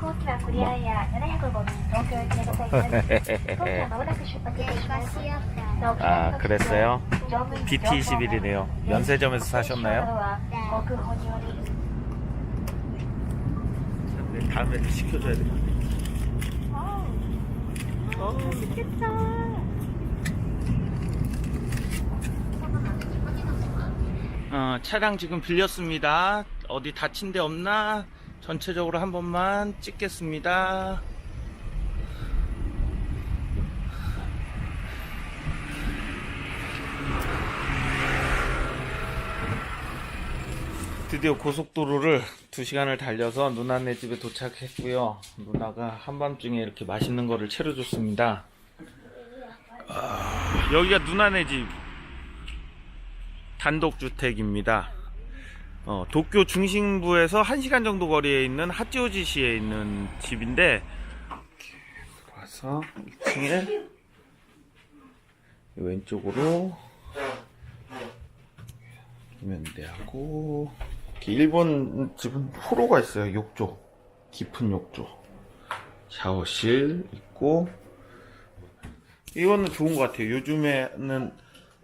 行機はクリアエア705便東京行きでございます。飛行機はまもなく出発いたします。なお 아 그랬어요? 乗務員 DT21이네요. 면세점에서 사셨나요? 航空法により 다음에 시켜줘야 돼. 어, 차량 지금 빌렸습니다. 어디 다친 데 없나? 전체적으로 한 번만 찍겠습니다. 드디어 고속도로를 2시간을 달려서 누나네 집에 도착했고요. 누나가 한밤중에 이렇게 맛있는 거를 차려줬습니다. 아, 여기가 누나네 집 단독주택입니다. 어, 도쿄 중심부에서 1시간 정도 거리에 있는 하치오지시에 있는 집인데 들어와서 2층에 왼쪽으로 면대하고 이렇게 일본 집은 호로가 있어요 욕조. 깊은 욕조. 샤워실 있고 이거는 좋은 것 같아요. 요즘에는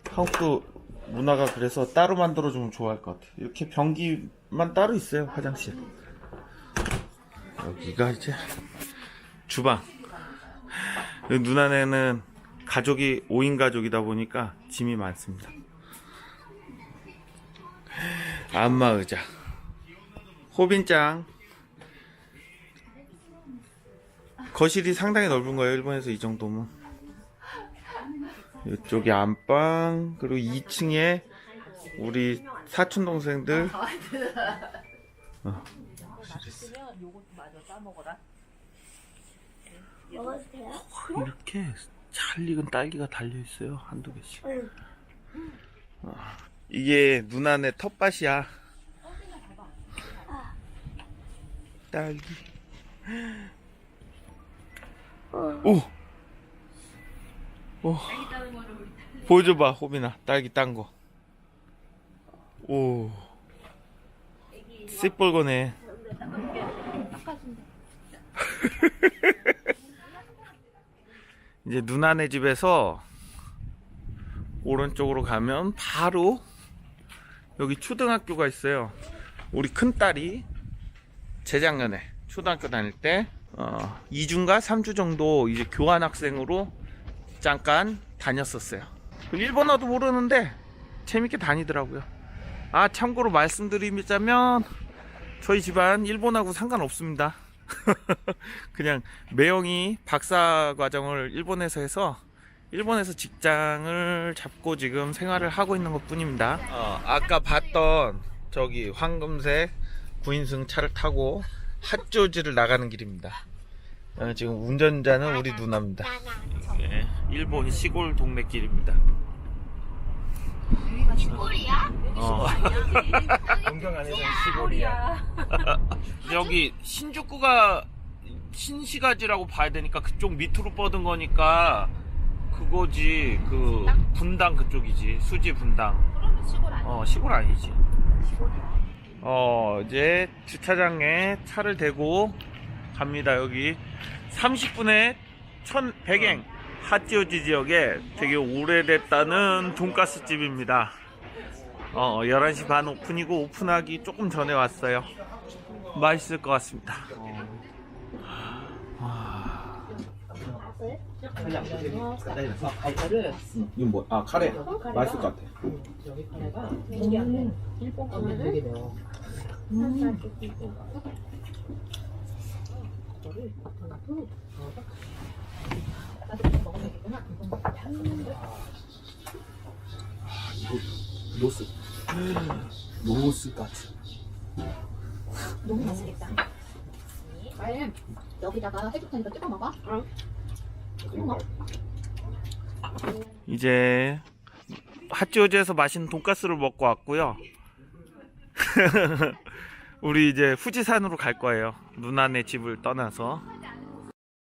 한국도 문화가 그래서 따로 만들어주면 좋아할 것 같아요. 이렇게 변기만 따로 있어요 화장실. 여기가 이제 주방. 누나네는 가족이 5인 가족이다 보니까 짐이 많습니다. 안마 의자. 호빈장 거실이 상당히 넓은 거예요 일본에서 이 정도면 이쪽이 안방 그리고 2층에 우리 사촌 동생들. 어, 먹어도 돼요? 이렇게 잘 익은 딸기가 달려 있어요 한두 개씩. 어, 이게 누나네 텃밭이야. 딸기. 오! 오. 보여줘봐 호빈아 딸기 딴 거 오 씨뻘거네 이제 누나네 집에서 오른쪽으로 가면 바로 여기 초등학교가 있어요. 우리 큰 딸이 재작년에 초등학교 다닐 때 어, 2주인가 3주 정도 이제 교환 학생으로 잠깐 다녔었어요. 일본어도 모르는데 재밌게 다니더라고요. 아 참고로 말씀드리자면 저희 집안 일본하고 상관없습니다. 그냥 매형이 박사 과정을 일본에서 해서 일본에서 직장을 잡고 지금 생활을 하고 있는 것 뿐입니다. 어, 아까 봤던 저기 황금색 9인승 차를 타고 핫조지를 나가는 길입니다. 어, 지금 운전자는 우리 누나입니다. 예, 일본 시골 동네 길입니다. 시골이야? 어. 동경 안에서는 시골이야. 여기 신주쿠가 신시가지라고 봐야 되니까 그쪽 밑으로 뻗은 거니까 그거지 그 분당 그쪽이지 수지 분당. 시골 아니야? 어 시골 아니지. 어 이제 주차장에 차를 대고 갑니다 여기 30분에 천 백행 하찌오지 지역에 되게 오래됐다는 돈가스 집입니다. 어 11시 반 오픈이고 오픈하기 조금 전에 왔어요. 맛있을 것 같습니다. 이거 뭐, 아, 카레. 맛있을 것 같아. 일 노스 같아. 너무 맛있겠다. 아니, 여기다가 해줄 테니까 찍어 먹어. 이제 핫지오지에서 맛있는 돈가스를 먹고 왔고요. 우리 이제 후지산으로 갈 거예요. 누나네 집을 떠나서